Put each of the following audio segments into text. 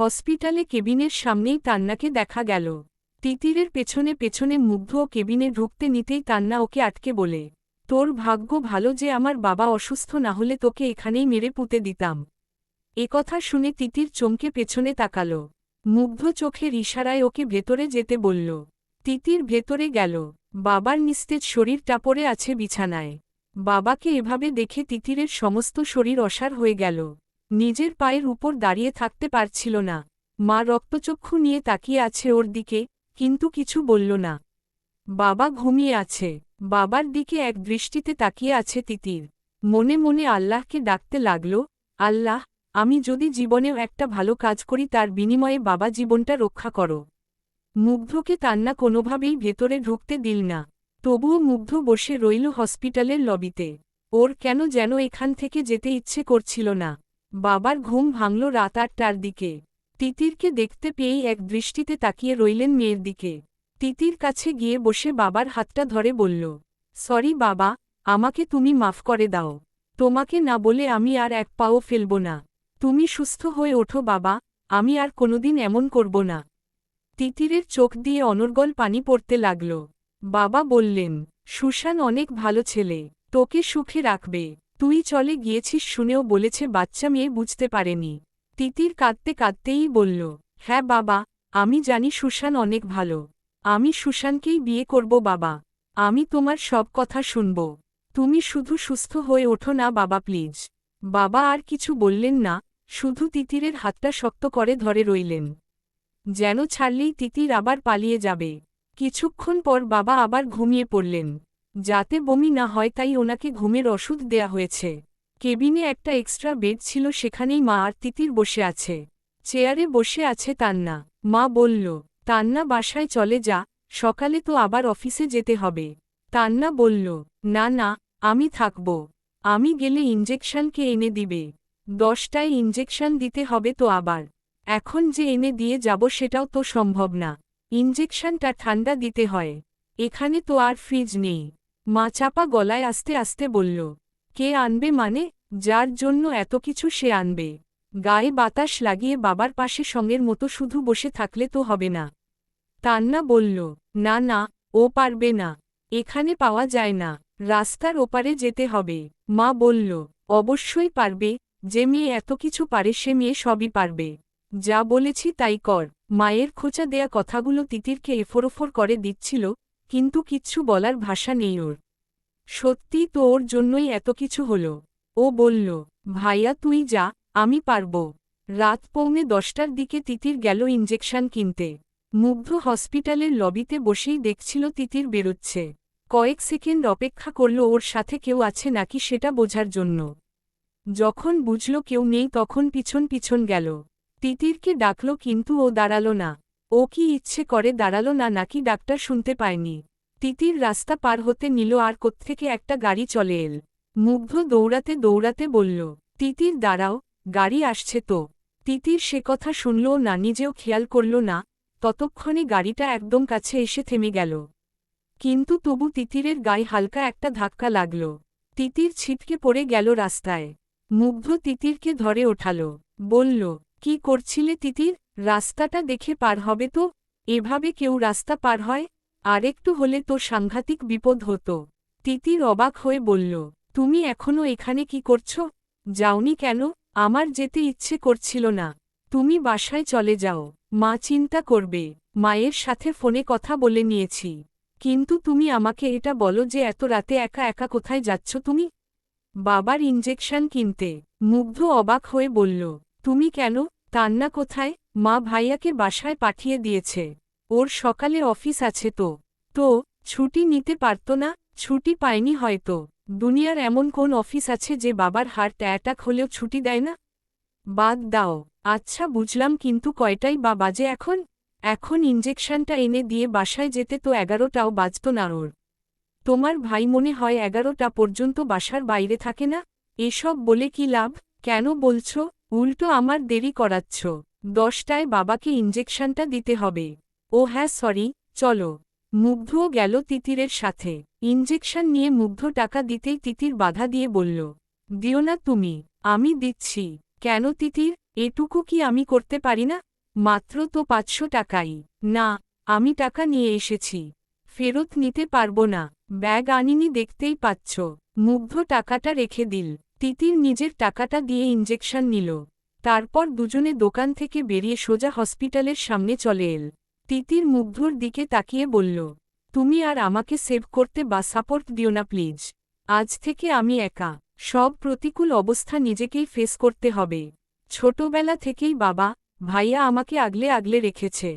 হসপিটালে কেবিনের সামনেই তান্নাকে দেখা গেল। তিতিরের পেছনে পেছনে মুগ্ধ ও কেবিনে ঢুকতে নিতেই তান্না ওকে আটকে বলে, তোর ভাগ্য ভালো যে আমার বাবা অসুস্থ না হলে তোকে এখানেই মেরে পুঁতে দিতাম। একথা শুনে তিতির চমকে পেছনে তাকাল। মুগ্ধ চোখের ইশারায় ওকে ভেতরে যেতে বলল। তিতির ভেতরে গেল। বাবার নিস্তেজ শরীর টাপরে আছে বিছানায়। বাবাকে এভাবে দেখে তিতিরের সমস্ত শরীর অসার হয়ে গেল। নিজের পায়ের উপর দাঁড়িয়ে থাকতে পারছিল না। মা রক্তচক্ষু নিয়ে তাকিয়ে আছে ওর দিকে, কিন্তু কিছু বলল না। বাবা ঘুমিয়ে আছে। বাবার দিকে এক দৃষ্টিতে তাকিয়ে আছে তিতির। মনে মনে আল্লাহকে ডাকতে লাগল, আল্লাহ, আমি যদি জীবনেও একটা ভালো কাজ করি, তার বিনিময়ে বাবা জীবনটা রক্ষা করো। মুগ্ধকে তান্না কোনোভাবেই ভেতরে ঢুকতে দিল না। তবুও মুগ্ধ বসে রইল হসপিটালের লবিতে। ওর কেন যেন এখান থেকে যেতে ইচ্ছে করছিল না। বাবার ঘুম ভাঙল রাত আটটার দিকে। তিতিরকে দেখতে পেয়েই এক দৃষ্টিতে তাকিয়ে রইলেন মেয়ের দিকে। তিতির কাছে গিয়ে বসে বাবার হাতটা ধরে বলল, সরি বাবা, আমাকে তুমি মাফ করে দাও। তোমাকে না বলে আমি আর এক পাও ফেলব না। তুমি সুস্থ হয়ে ওঠো বাবা, আমি আর কোনোদিন এমন করব না তিতিরের চোখ দিয়ে অনর্গল পানি পড়তে লাগল। বাবা বললেন, সুশান অনেক ভালো ছেলে, তোকে সুখে রাখবে। তুই চলে গিয়েছিস শুনেও বলেছে বাচ্চা মেয়ে বুঝতে পারেনি। তিতির কাঁদতে কাঁদতেই বলল হ্যাঁ বাবা, আমি জানি সুশান অনেক ভালো। আমি সুশানকেই বিয়ে করব বাবা। আমি তোমার সব কথা শুনব। তুমি শুধু সুস্থ হয়ে ওঠো না বাবা, প্লিজ বাবা আর কিছু বললেন না, শুধু তিতিরের হাতটা শক্ত করে ধরে রইলেন। যেন ছাড়লেই তিতির আবার পালিয়ে যাবে। কিছুক্ষণ পর বাবা আবার ঘুমিয়ে পড়লেন। যাতে বমি না হয় তাই ওনাকে ঘুমের ওষুধ দেয়া হয়েছে। কেবিনে একটা এক্সট্রা বেড ছিল সেখানেই মা আর তিতির বসে আছে। চেয়ারে বসে আছে তান্না। মা বলল, তান্না বাসায় চলে যা, সকালে তো আবার অফিসে যেতে হবে। তান্না বলল, না না, আমি থাকব। আমি গেলে ইঞ্জেকশনকে এনে দিবে। দশটায় ইঞ্জেকশন দিতে হবে তো আবার। এখন যে এনে দিয়ে যাব সেটাও তো সম্ভব না। ইঞ্জেকশনটা ঠান্ডা দিতে হয়। এখানে তো আর ফ্রিজ নেই। মা চাপা গলায় আস্তে আস্তে বলল, কে আনবে মানে? যার জন্য এত কিছু সে আনবে। গায়ে বাতাস লাগিয়ে বাবার পাশে সঙ্গের মতো শুধু বসে থাকলে তো হবে না। তান্না বলল, না না, ও পারবে না। এখানে পাওয়া যায় না। রাস্তার ওপারে যেতে হবে। মা বলল, অবশ্যই পারবে। যে মেয়ে এত কিছু পারে সে মেয়ে সবই পারবে। যা বলেছি তাই কর। মায়ের খোঁচা দেয়া কথাগুলো তিতিরকে এফোরোফোর করে দিচ্ছিল কিন্তু কিচ্ছু বলার ভাষা নেই ওর। সত্যি তো ওর জন্যই এত কিছু হল। ও বলল, ভাইয়া, তুই যা, আমি পারব। রাত পৌনে দশটার দিকে তিতির গেল ইঞ্জেকশন কিনতে। মুগ্ধ হসপিটালের লবিতে বসেই দেখছিল তিতির বেরোচ্ছে। কয়েক সেকেন্ড অপেক্ষা করল, ওর সাথে কেউ আছে নাকি সেটা বোঝার জন্য? যখন বুঝল কেউ নেই, তখন পিছন পিছন গেল। তিতিরকে ডাকল, কিন্তু ও দাঁড়াল না। ও কি ইচ্ছে করে দাঁড়াল না নাকি ডাক্তার শুনতে পায়নি। তিতির রাস্তা পার হতে নিল আর কোত্থেকে একটা গাড়ি চলে এল। মুগ্ধ দৌড়াতে দৌড়াতে বলল, তিতির, দাঁড়াও, গাড়ি আসছে তো। তিতির সে কথা শুনলও না, নিজেও খেয়াল করল না। ততক্ষণে গাড়িটা একদম কাছে এসে থেমে গেল। কিন্তু তবু তিতিরের গায়ে হালকা একটা ধাক্কা লাগল। তিতির ছিটকে পড়ে গেল রাস্তায়। মুগ্ধ তিতিরকে ধরে ওঠাল, বলল, কি করছিলে তিতির? রাস্তাটা দেখে পার হবে তো? এভাবে কেউ রাস্তা পার হয়? আরেকটু হলে তো সাংঘাতিক বিপদ হতো। তিতির অবাক হয়ে বলল, তুমি এখনও এখানে কি করছ? যাওনি কেন? আমার যেতে ইচ্ছে করছিল না। তুমি বাসায় চলে যাও। মা চিন্তা করবে। মায়ের সাথে ফোনে কথা বলে নিয়েছি। কিন্তু তুমি আমাকে এটা বলো যে এত রাতে একা একা কোথায় যাচ্ছ তুমি? বাবার ইঞ্জেকশন কিনতে। মুগ্ধ অবাক হয়ে বলল, তুমি কেন? তান্না কোথায়? মা ভাইয়াকে বাসায় পাঠিয়ে দিয়েছে। ওর সকালে অফিস আছে তো। তো, ছুটি নিতে পারত না, ছুটি পায়নি হয়তো। দুনিয়ার এমন কোন অফিস আছে যে বাবার হার্ট অ্যাটাক হলেও ছুটি দেয় না? বাদ দাও। আচ্ছা বুঝলাম কিন্তু কয়টাই বা বাজে এখন? এখন ইঞ্জেকশনটা এনে দিয়ে বাসায় যেতে তো এগারোটাও বাজত না ওর। তোমার ভাই মনে হয় এগারোটা পর্যন্ত বাসার বাইরে থাকে না? এসব বলে কি লাভ? কেন বলছ? উল্টো আমার দেরি করাচ্ছ। দশটায় বাবাকে ইঞ্জেকশনটা দিতে হবে। ও হ্যাঁ সরি, চলো। মুগ্ধও গেল তিতিরের সাথে। ইঞ্জেকশন নিয়ে মুগ্ধ টাকা দিতেই তিতির বাধা দিয়ে বলল, দিও না তুমি, আমি দিচ্ছি। কেন তিতির? এটুকু কি আমি করতে পারি না? মাত্র তো পাঁচশো টাকাই। না, আমি টাকা নিয়ে এসেছি। ফেরত নিতে পারব না। ব্যাগ আনিনি দেখতেই পাচ্ছ। মুগ্ধ টাকাটা রেখে দিল। তিতির নিজের টাকাটা দিয়ে ইঞ্জেকশন নিল। তারপর দুজনে দোকান থেকে বেরিয়ে সোজা হসপিটালের সামনে চলে এল। তিতির মুগ্ধর দিকে তাকিয়ে বলল, তুমি আর আমাকে সেভ করতে বা সাপোর্ট দিও না প্লিজ। আজ থেকে আমি একা। সব প্রতিকূল অবস্থা নিজেকেই ফেস করতে হবে। ছোটবেলা থেকেই বাবা, ভাইয়া আমাকে আগলে আগলে রেখেছে।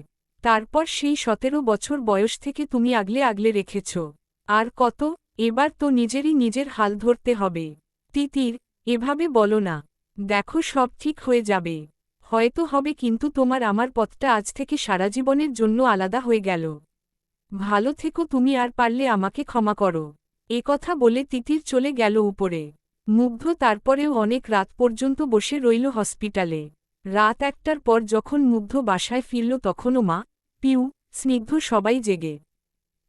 তারপর সেই সতেরো বছর বয়স থেকে তুমি আগলে আগলে রেখেছ। আর কত, এবার তো নিজেরই নিজের হাল ধরতে হবে। তিতির, এভাবে বলো না। দেখো সব ঠিক হয়ে যাবে। হয়তো হবে কিন্তু তোমার আমার পথটা আজ থেকে সারা জীবনের জন্য আলাদা হয়ে গেল। ভালো থেকো তুমি আর পারলে আমাকে ক্ষমা করো। এ কথা বলে তিতির চলে গেল উপরে। মুগ্ধ তারপরেও অনেক রাত পর্যন্ত বসে রইল হসপিটালে। রাত একটার পর যখন মুগ্ধ বাসায় ফিরল তখনও মা, পিউ, স্নিগ্ধ সবাই জেগে।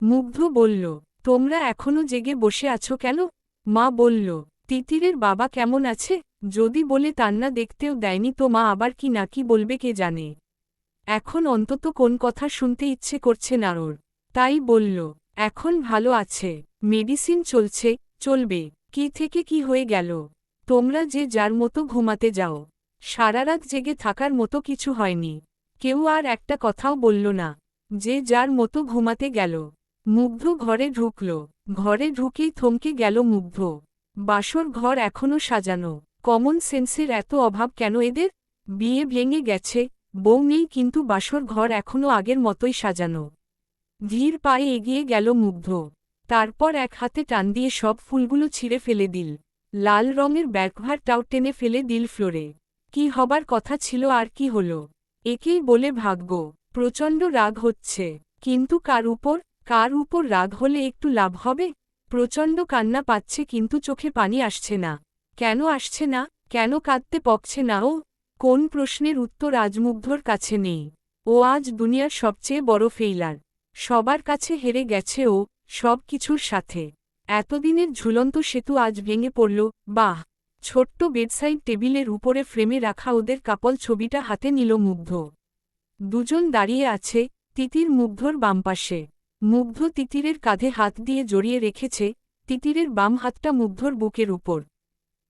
মুগ্ধ বলল, তোমরা এখনও জেগে বসে আছো কেন? মা বলল, তিতিরের বাবা কেমন আছে? যদি বলে তান্না দেখতেও দেয়নি তো মা আবার কি নাকি বলবে কে জানে। এখন অন্তত কোন কথা শুনতে ইচ্ছে করছে না ওর তাই বলল, এখন ভালো আছে, মেডিসিন চলছে, চলবে, কি থেকে কি হয়ে গেল? তোমরা যে যার মতো ঘুমাতে যাও। সারারাত জেগে থাকার মতো কিছু হয়নি। কেউ আর একটা কথাও বলল না। যে যার মতো ঘুমাতে গেল। মুগ্ধ ঘরে ঢুকল। ঘরে ঢুকেই থমকে গেল মুগ্ধ। বাসর ঘর এখনও সাজানো। কমন সেন্সের এত অভাব কেন এদের? বিয়ে ভেঙে গেছে, বউ নেই কিন্তু বাসর ঘর এখনও আগের মতোই সাজানো। ধীর পায়ে এগিয়ে গেল মুগ্ধ। তারপর এক হাতে টান দিয়ে সব ফুলগুলো ছিঁড়ে ফেলে দিল। লাল রঙের ব্যাগভারটাও টেনে ফেলে দিল ফ্লোরে। কি হবার কথা ছিল আর কি হল? একেই বলে ভাগ্য। প্রচণ্ড রাগ হচ্ছে। কিন্তু কার উপর? কার উপর রাগ হলে একটু লাভ হবে? প্রচণ্ড কান্না পাচ্ছে কিন্তু চোখে পানি আসছে না। কেন আসছে না? কেন কাঁদতে পকছে না? ও কোন প্রশ্নের উত্তর আজমুগ্ধর কাছে নেই? ও আজ দুনিয়ার সবচেয়ে বড় ফেইলার সবার কাছে হেরে গেছে ও সব কিছুর সাথে। এতদিনের ঝুলন্ত সেতু আজ ভেঙে পড়ল। বাহ! ছোট্ট বেডসাইড টেবিলের উপরে ফ্রেমে রাখা ওদের কাপল ছবিটা হাতে নিল মুগ্ধ। দুজন দাঁড়িয়ে আছে তিতির মুগ্ধর বাম পাশে। মুগ্ধ তিতিরের কাঁধে হাত দিয়ে জড়িয়ে রেখেছে। তিতিরের বাম হাতটা মুগ্ধর বুকের উপর।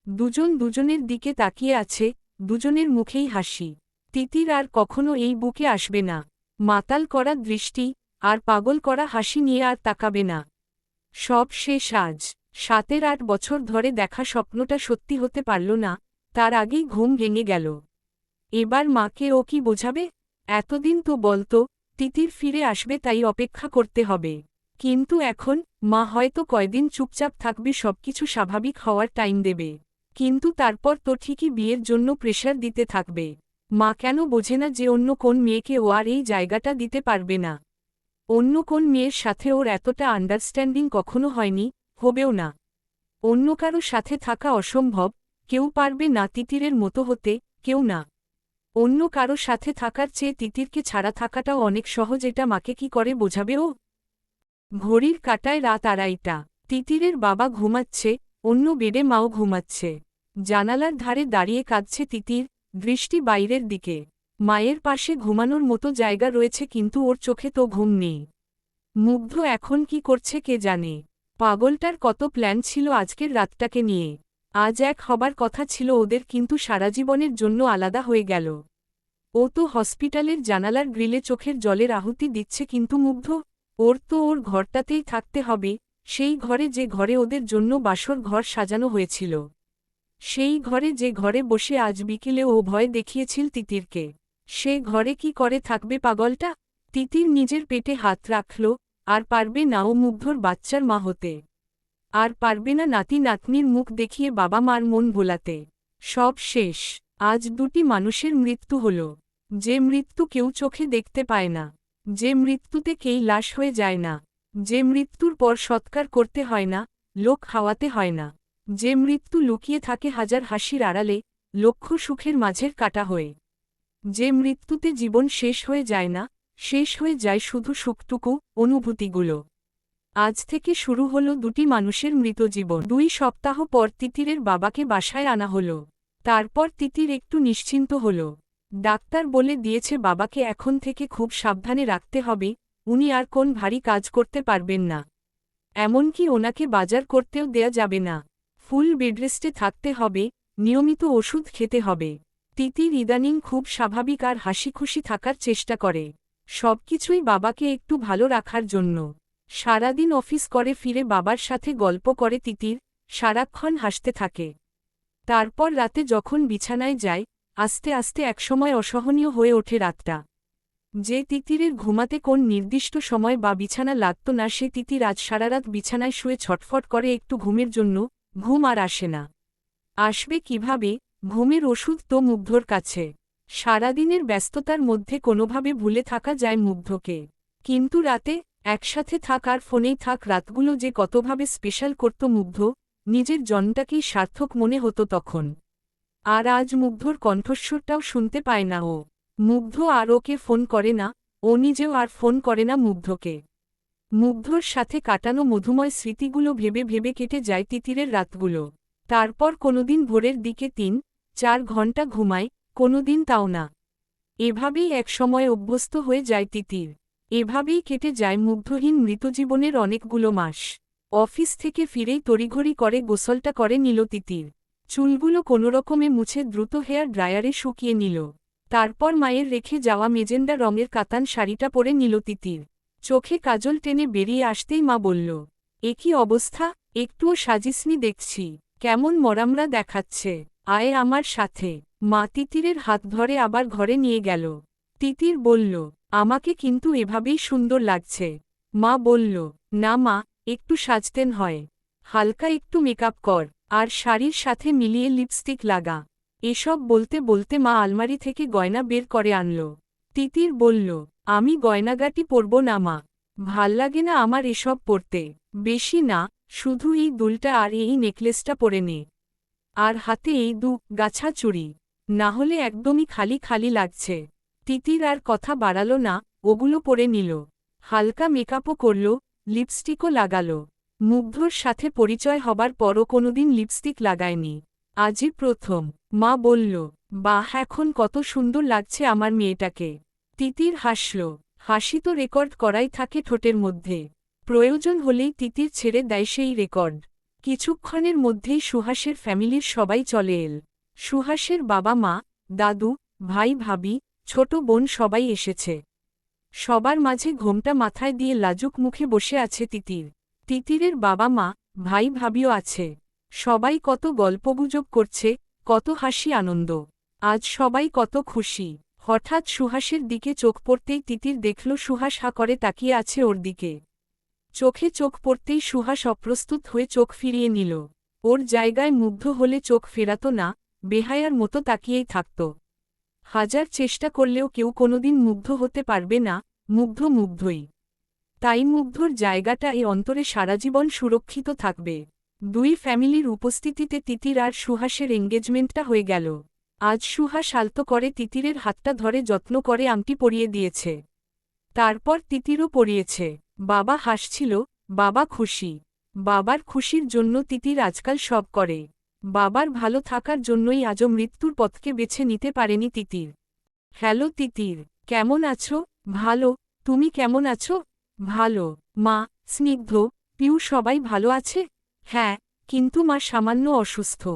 দুজন দুজনের দিকে তাকিয়ে আছে, দুজনের মুখেই হাসি। তিতির আর কখনো এই বুকে আসবে না। মাতাল করা দৃষ্টি আর পাগল করা হাসি নিয়ে আর তাকাবে না। সব শেষ আজ। সাতের আট বছর ধরে দেখা স্বপ্নটা সত্যি হতে পারল না, তার আগেই ঘুম ভেঙে গেল। এবার মাকে ও কি বোঝাবে? এতদিন তো বলতো, তিতির ফিরে আসবে তাই অপেক্ষা করতে হবে। কিন্তু এখন মা হয়তো কয়দিন চুপচাপ থাকবে সবকিছু স্বাভাবিক হওয়ার টাইম দেবে। কিন্তু তারপর তো ঠিকই বিয়ের জন্য প্রেশার দিতে থাকবে। মা কেন বোঝে না যে অন্য কোন মেয়েকে ও আর এই জায়গাটা দিতে পারবে না। অন্য কোন মেয়ের সাথে ওর এতটা আন্ডারস্ট্যান্ডিং কখনো হয়নি, হবেও না। অন্য কারও সাথে থাকা অসম্ভব, কেউ পারবে না তিতিরের মতো হতে, কেউ না। অন্য কারও সাথে থাকার চেয়ে তিতিরকে ছাড়া থাকাটাও অনেক সহজ, এটা মাকে কি করে বোঝাবে ও? ঘড়ির কাটায় রাত আড়াইটা। তিতিরের বাবা ঘুমাচ্ছে, অন্য বেডে মাও ঘুমাচ্ছে। জানালার ধারে দাঁড়িয়ে কাঁদছে তিতির, দৃষ্টি বাইরের দিকে। মায়ের পাশে ঘুমানোর মতো জায়গা রয়েছে কিন্তু ওর চোখে তো ঘুম নেই। মুগ্ধ এখন কি করছে কে জানে? পাগলটার কত প্ল্যান ছিল আজকের রাতটাকে নিয়ে। আজ এক হবার কথা ছিল ওদের কিন্তু সারা জীবনের জন্য আলাদা হয়ে গেল। ও তো হসপিটালের জানালার গ্রিলে চোখের জলের আহুতি দিচ্ছে কিন্তু মুগ্ধ, ওর তো ওর ঘরটাতেই থাকতে হবে, সেই ঘরে যে ঘরে ওদের জন্য বাসর ঘর সাজানো হয়েছিল। সেই ঘরে যে ঘরে বসে আজ বিকেলে ও ভয় দেখিয়েছিল তিতিরকে, সে ঘরে কি করে থাকবে পাগলটা? তিতির নিজের পেটে হাত রাখল, আর পারবে না ও মুগ্ধর বাচ্চার মা হতে। আর পারবে না নাতি নাতনির মুখ দেখিয়ে বাবা মার মন ভোলাতে। সব শেষ, আজ দুটি মানুষের মৃত্যু হল। যে মৃত্যু কেউ চোখে দেখতে পায় না, যে মৃত্যুতে কেই লাশ হয়ে যায় না, যে মৃত্যুর পর সৎকার করতে হয় না, লোক খাওয়াতে হয় না। যে মৃত্যু লুকিয়ে থাকে হাজার হাসির আড়ালে, লক্ষ সুখের মাঝের কাটা হয়ে। যে মৃত্যুতে জীবন শেষ হয়ে যায় না, শেষ হয়ে যায় শুধু সুখটুকু, অনুভূতিগুলো। আজ থেকে শুরু হলো দুটি মানুষের মৃত জীবন। দুই সপ্তাহ পর তিতিরের বাবাকে বাসায় আনা হল। তারপর তিতির একটু নিশ্চিন্ত হল। ডাক্তার বলে দিয়েছে বাবাকে এখন থেকে খুব সাবধানে রাখতে হবে, উনি আর কোন ভারী কাজ করতে পারবেন না। এমনকি ওনাকে বাজার করতেও দেয়া যাবে না। ফুল বেডরেস্টে থাকতে হবে, নিয়মিত ওষুধ খেতে হবে। তিতির ইদানিং খুব স্বাভাবিক আর হাসিখুশি থাকার চেষ্টা করে। সবকিছুই বাবাকে একটু ভালো রাখার জন্য। সারাদিন অফিস করে ফিরে বাবার সাথে গল্প করে তিতির, সারাক্ষণ হাসতে থাকে। তারপর রাতে যখন বিছানায় যায়, আস্তে আস্তে একসময় অসহনীয় হয়ে ওঠে রাতটা। যে তিতিরের ঘুমাতে কোন নির্দিষ্ট সময় বা বিছানা লাগত না, সে তিতির আজ সারারাত বিছানায় শুয়ে ছটফট করে একটু ঘুমের জন্য ঘুম আর আসে না। আসবে কীভাবে? ঘুমের ওষুধ তো মুগ্ধর কাছে। সারাদিনের ব্যস্ততার মধ্যে কোনোভাবে ভুলে থাকা যায় মুগ্ধকে। কিন্তু রাতে একসাথে থাক আর ফোনেই থাক, রাতগুলো যে কতভাবে স্পেশাল করত মুগ্ধ, নিজের জনটাকেই সার্থক মনে হতো তখন। আর আজ মুগ্ধর কণ্ঠস্বরটাও শুনতে পায় না ও। মুগ্ধ আর ওকে ফোন করে না, ও নিজেও আর ফোন করে না মুগ্ধকে। মুগ্ধর সাথে কাটানো মধুময় স্মৃতিগুলো ভেবে ভেবে কেটে যায় তিতিরের রাতগুলো। তারপর কোনোদিন ভোরের দিকে তিন, চার ঘণ্টা ঘুমায়, কোনোদিন তাও না। এভাবেই একসময় অভ্যস্ত হয়ে যায় তিতির। এভাবেই কেটে যায় মুগ্ধহীন মৃতজীবনের অনেকগুলো মাস। অফিস থেকে ফিরেই তড়িঘড়ি করে, গোসলটা করে নিল তিতির। চুলগুলো কোনোরকমে মুছে দ্রুত হেয়ার ড্রায়ারে শুকিয়ে নিল। তারপর মায়ের রেখে যাওয়া মেজেন্ডা রঙের কাতান শাড়িটা পরে নিল তিতির। চোখে কাজল টেনে বেরিয়ে আসতেই মা বলল, এ কি অবস্থা? একটুও সাজিসনি দেখছি। কেমন মরামরা দেখাচ্ছে। আয়ে আমার সাথে। মা তিতিরের হাত ধরে আবার ঘরে নিয়ে গেল। তিতির বলল, আমাকে কিন্তু এভাবেই সুন্দর লাগছে। মা বলল, না মা, একটু সাজতেন হয়। হালকা একটু মেকআপ কর, আর শাড়ির সাথে মিলিয়ে লিপস্টিক লাগা। এসব বলতে বলতে মা আলমারি থেকে গয়না বের করে আনল। তিতির বলল, আমি গয়নাগাটি পরব না, মা। ভালো লাগে না আমার এসব পরতে। বেশি না, শুধু এই দুলটা আর এই নেকলেসটা পরে নে। আর হাতে এই দু গাছা চুড়ি। না হলে একদমই খালি খালি লাগছে। তিতির আর কথা বাড়াল না, ওগুলো পরে নিল। হালকা মেকআপও করল, লিপস্টিকও লাগাল। মুগ্ধর সাথে পরিচয় হবার পরও কোনোদিন লিপস্টিক লাগায়নি। আজই প্রথম। মা বলল, বাহ, এখন কত সুন্দর লাগছে আমার মেয়েটাকে। তিতির হাসল। হাসি তো রেকর্ড করাই থাকে ঠোঁটের মধ্যে। প্রয়োজন হলেই তিতির ছেড়ে দেয় সেই রেকর্ড। কিছুক্ষণের মধ্যেই সুহাসের ফ্যামিলির সবাই চলে এল। সুহাসের বাবা মা, দাদু, ভাই, ভাবি, ছোট বোন সবাই এসেছে। সবার মাঝে ঘোমটা মাথায় দিয়ে লাজুক মুখে বসে আছে তিতির। তিতিরের বাবা মা, ভাই, ভাবিও আছে। সবাই কত গল্পগুজব করছে, কত হাসি আনন্দ। আজ সবাই কত খুশি। হঠাৎ সুহাসের দিকে চোখ পড়তেই তিতির দেখল সুহাস হা করে তাকিয়ে আছে ওর দিকে। চোখে চোখ পড়তেই সুহাস অপ্রস্তুত হয়ে চোখ ফিরিয়ে নিল। ওর জায়গায় মুগ্ধ হলে চোখ ফেরাত না, বেহায়ার মতো তাকিয়েই থাকত। হাজার চেষ্টা করলেও কেউ কোনোদিন মুগ্ধ হতে পারবে না, মুগ্ধ মুগ্ধই। তাই মুগ্ধর জায়গাটা এ অন্তরে সারাজীবন সুরক্ষিত থাকবে। দুই ফ্যামিলির উপস্থিতিতে তিতির আর সুহাসের এঙ্গেজমেন্টটা হয়ে গেল। আজ সুহাস আলতো করে তিতিরের হাতটা ধরে যত্ন করে আংটি পরিয়ে দিয়েছে। তারপর তিতিরও পরিয়েছে। বাবা হাসছিল, বাবা খুশি। বাবার খুশির জন্য তিতির আজকাল সব করে। বাবার ভালো থাকার জন্যই আজও মৃত্যুর পথকে বেছে নিতে পারেনি তিতির। হ্যালো তিতির, কেমন আছো? ভালো। তুমি কেমন আছো? ভালো। মা, স্নিগ্ধ। পিউ সবাই ভালো আছে? হ্যাঁ কিন্তু মা সামান্য অসুস্থ।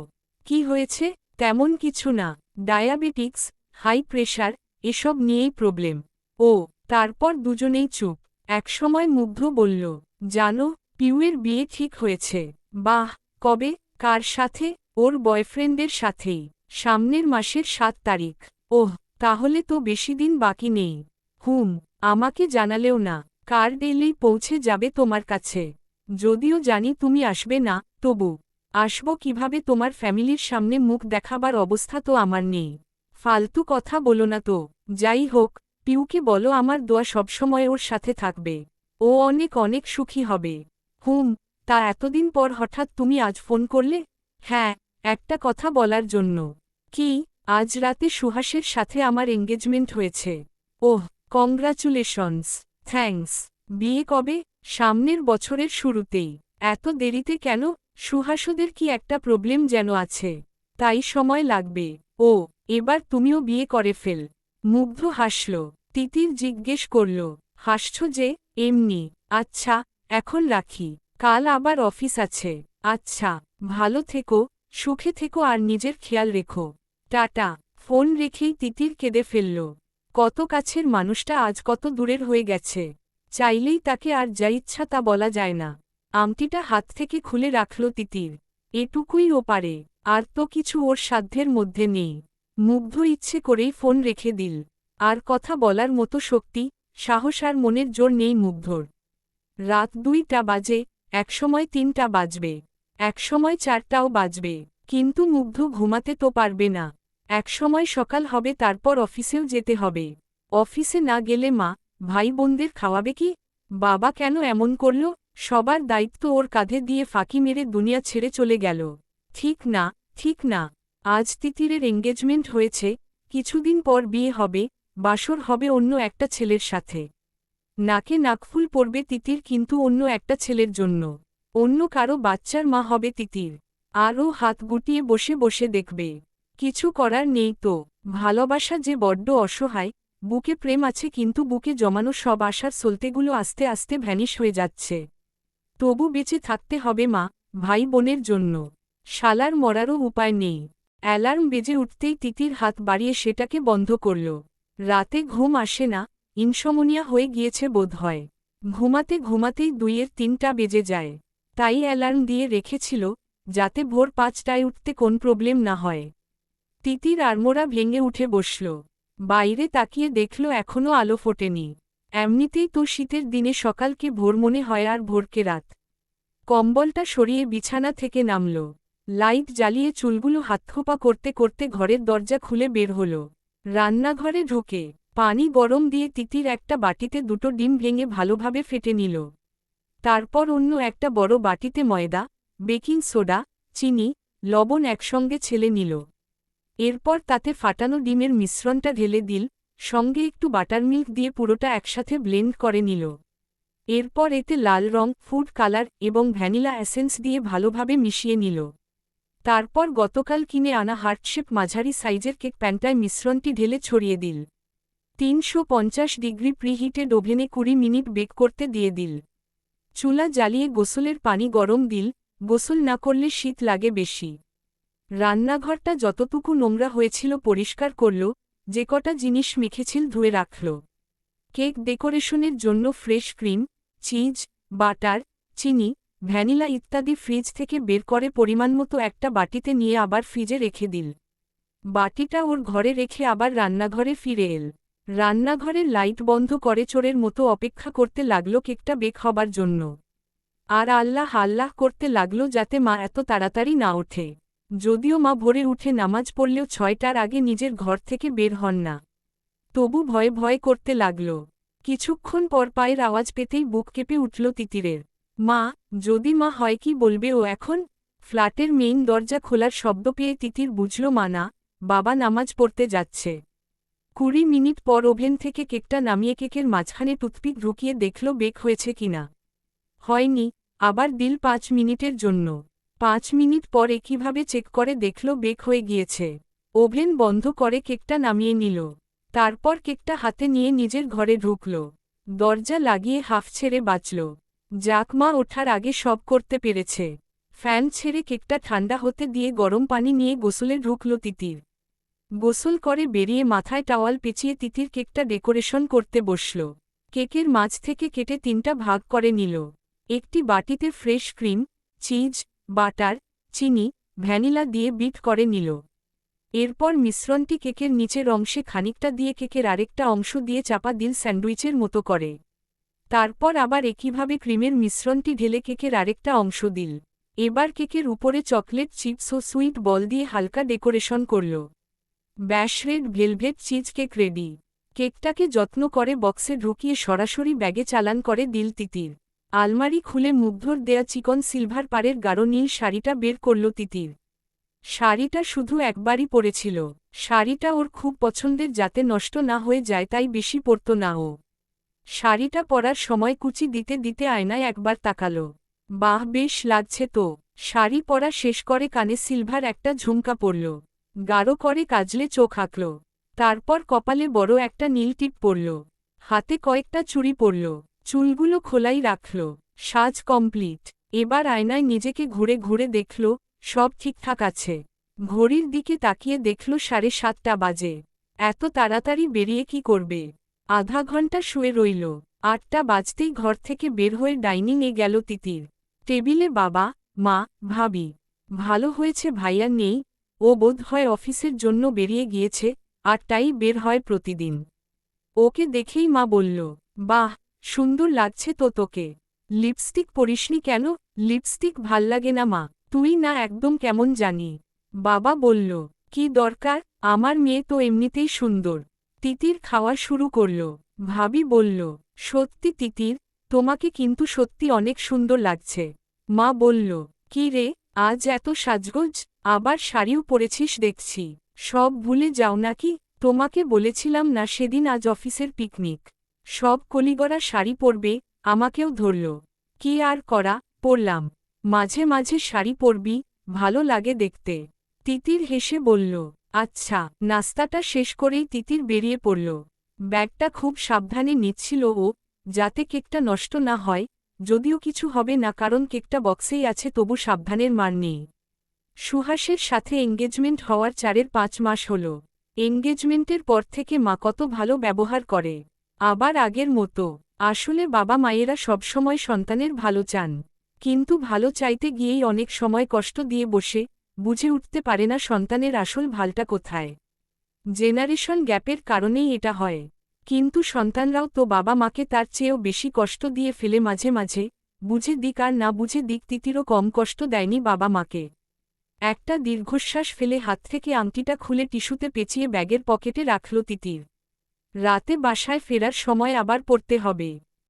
কি হয়েছে? তেমন কিছু না। ডায়াবেটিক্স, হাই প্রেশার, এসব নিয়েই প্রবলেম। ও, তারপর দুজনেই চুপ। একসময় মুগ্ধ বলল, জানো, পিউয়ের বিয়ে ঠিক হয়েছে। বাহ, কবে? কার সাথে? ওর বয়ফ্রেন্ডের সাথেই। সামনের মাসের সাত তারিখ। ওহ, তাহলে তো বেশি দিন বাকি নেই। হুম, আমাকে জানালেও না। কার এলেই পৌঁছে যাবে তোমার কাছে? যদিও জানি তুমি আসবে না, তবু, আসব কীভাবে তোমার ফ্যামিলির সামনে মুখ দেখাবার অবস্থা তো আমার নেই। ফালতু কথা বলো না তো, যাই হোক, পিউকে বলো আমার দোয়া সবসময় ওর সাথে থাকবে। ও অনেক অনেক সুখী হবে। হুম, তা এতদিন পর হঠাৎ তুমি আজ ফোন করলে? হ্যাঁ একটা কথা বলার জন্য। কি, আজ রাতে সুহাসের সাথে আমার এঙ্গেজমেন্ট হয়েছে। ওহ কংগ্রাচুলেশনস থ্যাঙ্কস বিয়ে কবে? সামনের বছরের শুরুতেই। এত দেরিতে কেন? সুহাসদের কি একটা প্রবলেম যেন আছে। তাই সময় লাগবে। ও, এবার তুমিও বিয়ে করে ফেল। মুগ্ধ হাসল। তিতির জিজ্ঞেস করল, হাসছ যে, এমনি। আচ্ছা এখন রাখি। কাল আবার অফিস আছে। আচ্ছা ভালো থেকো। সুখে থেকো আর নিজের খেয়াল রেখো। টাটা। ফোন রেখেই তিতির কেঁদে ফেলল। কত কাছের মানুষটা আজ কত দূরের হয়ে গেছে। চাইলেই তাকে আর যা ইচ্ছা তা বলা যায় না। আমটিটা হাত থেকে খুলে রাখল তিতির। এটুকুই ও পারে, আর তো কিছু ওর সাধ্যের মধ্যে নেই। মুগ্ধ ইচ্ছে করেই ফোন রেখে দিল। আর কথা বলার মতো শক্তি, সাহস আর মনের জোর নেই মুগ্ধর। রাত দুইটা বাজে, একসময় তিনটা বাজবে, একসময় চারটাও বাজবে, কিন্তু মুগ্ধ ঘুমাতে তো পারবে না। একসময় সকাল হবে, তারপর অফিসেও যেতে হবে। অফিসে না গেলে মা ভাই বোনদের খাওয়াবে কি? বাবা কেন এমন করল? সবার দায়িত্ব ওর কাঁধে দিয়ে ফাঁকি মেরে দুনিয়া ছেড়ে চলে গেল। ঠিক না ঠিক না। আজ তিতিরের এঙ্গেজমেন্ট হয়েছে। কিছুদিন পর বিয়ে হবে, বাসর হবে অন্য একটা ছেলের সাথে। নাকে নাকফুল পড়বে তিতির কিন্তু অন্য একটা ছেলের জন্য। অন্য কারও বাচ্চার মা হবে তিতির। আরও হাত গুটিয়ে বসে বসে দেখবে। কিছু করার নেই তো। ভালোবাসা যে বড্ড অসহায় বুকে প্রেম আছে কিন্তু বুকে জমানো সব আশার সলতেগুলো আস্তে আস্তে ভ্যানিশ হয়ে যাচ্ছে। তবু বেঁচে থাকতে হবে মা, ভাই বোনের জন্য। শালার মরারও উপায় নেই। অ্যালার্ম বেজে উঠতেই তিতির হাত বাড়িয়ে সেটাকে বন্ধ করল। রাতে ঘুম আসে না, ইনসমনিয়া হয়ে গিয়েছে বোধ হয়। ঘুমাতে ঘুমাতেই দুইয়ের তিনটা বেজে যায়। তাই অ্যালার্ম দিয়ে রেখেছিল, যাতে ভোর পাঁচটায় উঠতে কোন প্রবলেম না হয়। তিতির আড়মোড়া ভেঙে উঠে বসল। বাইরে তাকিয়ে দেখল এখনও আলো ফোটেনি। এমনিতেই তো শীতের দিনে সকালকে ভোর মনে হয় আর ভোরকে রাত। কম্বলটা সরিয়ে বিছানা থেকে নামল। লাইট জ্বালিয়ে চুলগুলো হাতখোপা করতে করতে ঘরের দরজা খুলে বের হল। রান্নাঘরে ঢোকে। পানি গরম দিয়ে তিতির একটা বাটিতে দুটো ডিম ভেঙে ভালোভাবে ফেটে নিল। তারপর অন্য একটা বড় বাটিতে ময়দা, বেকিং সোডা, চিনি, লবণ একসঙ্গে ছেলে নিল। এরপর তাতে ফাটানো ডিমের মিশ্রণটা ঢেলে দিল, সঙ্গে একটু বাটার মিল্ক দিয়ে পুরোটা একসাথে ব্লেন্ড করে নিল। এরপর এতে লাল রং, ফুড কালার এবং ভ্যানিলা অ্যাসেন্স দিয়ে ভালোভাবে মিশিয়ে নিল। তারপর গতকাল কিনে আনা হার্টশেপ মাঝারি সাইজের কেক প্যান্টায় মিশ্রণটি ঢেলে ছড়িয়ে দিল। তিনশো পঞ্চাশ ডিগ্রি প্রিহিটেড ওভেনে কুড়ি মিনিট বেক করতে দিয়ে দিল। চুলা জ্বালিয়ে গোসলের পানি গরম দিল, গোসল না করলে শীত লাগে বেশি। রান্নাঘরটা যতটুকু নোংরা হয়েছিল পরিষ্কার করল, যে কটা জিনিস মেখেছিল ধুয়ে রাখল। কেক ডেকোরেশনের জন্য ফ্রেশ ক্রিম, চিজ, বাটার, চিনি, ভ্যানিলা ইত্যাদি ফ্রিজ থেকে বের করে পরিমাণমতো একটা বাটিতে নিয়ে আবার ফ্রিজে রেখে দিল। বাটিটা ওর ঘরে রেখে আবার রান্নাঘরে ফিরে এল। রান্নাঘরের লাইট বন্ধ করে চোরের মতো অপেক্ষা করতে লাগল কেকটা বেক হবার জন্য। আর আল্লাহ আল্লাহ করতে লাগল যাতে মা এত তাড়াতাড়ি না ওঠে। যদিও মা ভোরে উঠে নামাজ পড়লেও ছয়টার আগে নিজের ঘর থেকে বের হন না। তবু ভয়ে ভয় করতে লাগল। কিছুক্ষণ পর পায়ের আওয়াজ পেতেই বুক কেঁপে উঠল তিতিরের। মা, যদি মা হয় কি বলবে ও এখন? ফ্ল্যাটের মেইন দরজা খোলার শব্দ পেয়ে তিতির বুঝল মানা বাবা নামাজ পড়তে যাচ্ছে। কুড়ি মিনিট পর ওভেন থেকে কেকটা নামিয়ে কেকের মাঝখানে টুথপিক ঢুকিয়ে দেখল, বেক হয়েছে কিনা হয়নি, আবার দিল পাঁচ মিনিটের জন্য। পাঁচ মিনিট পর একইভাবে চেক করে দেখল বেক হয়ে গিয়েছে। ওভেন বন্ধ করে কেকটা নামিয়ে নিল। তারপর কেকটা হাতে নিয়ে নিজের ঘরে ঢুকল। দরজা লাগিয়ে হাফ ছেড়ে বাঁচল জাকমা ওঠার আগে সব করতে পেরেছে। ফ্যান ছেড়ে কেকটা ঠান্ডা হতে দিয়ে গরম পানি নিয়ে গোসলে ঢুকল তিতির। গোসল করে বেরিয়ে মাথায় টাওয়াল পেঁচিয়ে তিতির কেকটা ডেকোরেশন করতে বসল। কেকের মাছ থেকে কেটে তিনটা ভাগ করে নিল। একটি বাটিতে ফ্রেশ ক্রিম, চিজ বাটার, চিনি, ভ্যানিলা দিয়ে বিট করে নিল। এরপর মিশ্রণটি কেকের নিচের অংশে খানিকটা দিয়ে কেকের আরেকটা অংশ দিয়ে চাপা দিল স্যান্ডউইচের মতো করে। তারপর আবার একইভাবে ক্রিমের মিশ্রণটি ঢেলে কেকের আরেকটা অংশ দিল। এবার কেকের উপরে চকলেট চিপস ও সুইট বল দিয়ে হালকা ডেকোরেশন করল। ব্যাশরেড ভেলভেট চিজ কেক রেডি। কেকটাকে যত্ন করে বক্সে ঢুকিয়ে সরাসরি ব্যাগে চালান করে দিল তিতির। আলমারি খুলে মুগ্ধর দেয়া চিকন সিলভার পাড়ের গাঢ় নীল শাড়িটা বের করল তিতির। শাড়িটা শুধু একবারই পরেছিল। শাড়িটা ওর খুব পছন্দের যাতে নষ্ট না হয়ে যায় তাই বেশি পরত না ও। শাড়িটা পরার সময় কুচি দিতে দিতে আয়নায় একবার তাকাল। বাহ, বেশ লাগছে তো। শাড়ি পরা শেষ করে কানে সিলভার একটা ঝুমকা পরল গাঢ় করে কাজলে চোখ আঁকল। তারপর কপালে বড় একটা নীল টিপ পরল হাতে কয়েকটা চুড়ি পরল। চুলগুলো খোলাই রাখল, সাজ কমপ্লিট। এবার আয়নায় নিজেকে ঘুরে ঘুরে দেখল, সব ঠিকঠাক আছে। ঘড়ির দিকে তাকিয়ে দেখল সাড়ে সাতটা বাজে। এত তাড়াতাড়ি বেরিয়ে কি করবে? আধা ঘণ্টা শুয়ে রইল। আটটা বাজতেই ঘর থেকে বের হয়ে ডাইনিংয়ে গেল তিতির। টেবিলে বাবা, মা, ভাবি। ভালো হয়েছে ভাইয়া নেই। ও বোধ হয় অফিসের জন্য বেরিয়ে গিয়েছে, আটটাই বের হয় প্রতিদিন। ওকে দেখেই মা বলল, বাহ সুন্দর লাগছে তো তোকে। লিপস্টিক পরিসনি কেন? লিপস্টিক ভালো লাগে না মা। তুই না একদম কেমন জানি। বাবা বলল, কি দরকার? আমার মেয়ে তো এমনিতেই সুন্দর। তিতির খাওয়া শুরু করল। ভাবি বলল, সত্যি তিতির, তোমাকে কিন্তু সত্যি অনেক সুন্দর লাগছে। মা বলল, কি রে, আজ এত সাজগোজ, আবার শাড়িও পরেছিস দেখছি। সব ভুলে যাও নাকি? তোমাকে বলেছিলাম না সেদিন আজ অফিসের পিকনিক। সব কলিগড়া শাড়ি পরবে, আমাকেও ধরল। কি আর করা, পরলাম। মাঝে মাঝে শাড়ি পরবি, ভালো লাগে দেখতে। তিতির হেসে বলল আচ্ছা নাস্তাটা শেষ করেই তিতির বেরিয়ে পড়ল। ব্যাগটা খুব সাবধানে নিচ্ছিল ও, যাতে কেকটা নষ্ট না হয়, যদিও কিছু হবে না কারণ কেকটা বক্সেই আছে তবু সাবধানের মার নেই। সুহাসের সাথে এঙ্গেজমেন্ট হওয়ার চারের পাঁচ মাস হল। এঙ্গেজমেন্টের পর থেকে মা কত ভালো ব্যবহার করে। আবার আগের মতো। আসলে বাবা মায়েরা সবসময় সন্তানের ভালো চান। কিন্তু ভালো চাইতে গিয়েই অনেক সময় কষ্ট দিয়ে বসে, বুঝে উঠতে পারে না সন্তানের আসল ভালটা কোথায়। জেনারেশন গ্যাপের কারণেই এটা হয়। কিন্তু সন্তানরাও তো বাবা মাকে তার চেয়েও বেশি কষ্ট দিয়ে ফেলে মাঝে মাঝে, বুঝে দিক আর না বুঝে দিক তিতিরও কম কষ্ট দেয়নি বাবা মাকে। একটা দীর্ঘশ্বাস ফেলে হাত থেকে আংটিটা খুলে টিস্যুতে পেঁচিয়ে ব্যাগের পকেটে রাখল তিতির। রাতে বাসায় ফেরার সময় আবার পড়তে হবে।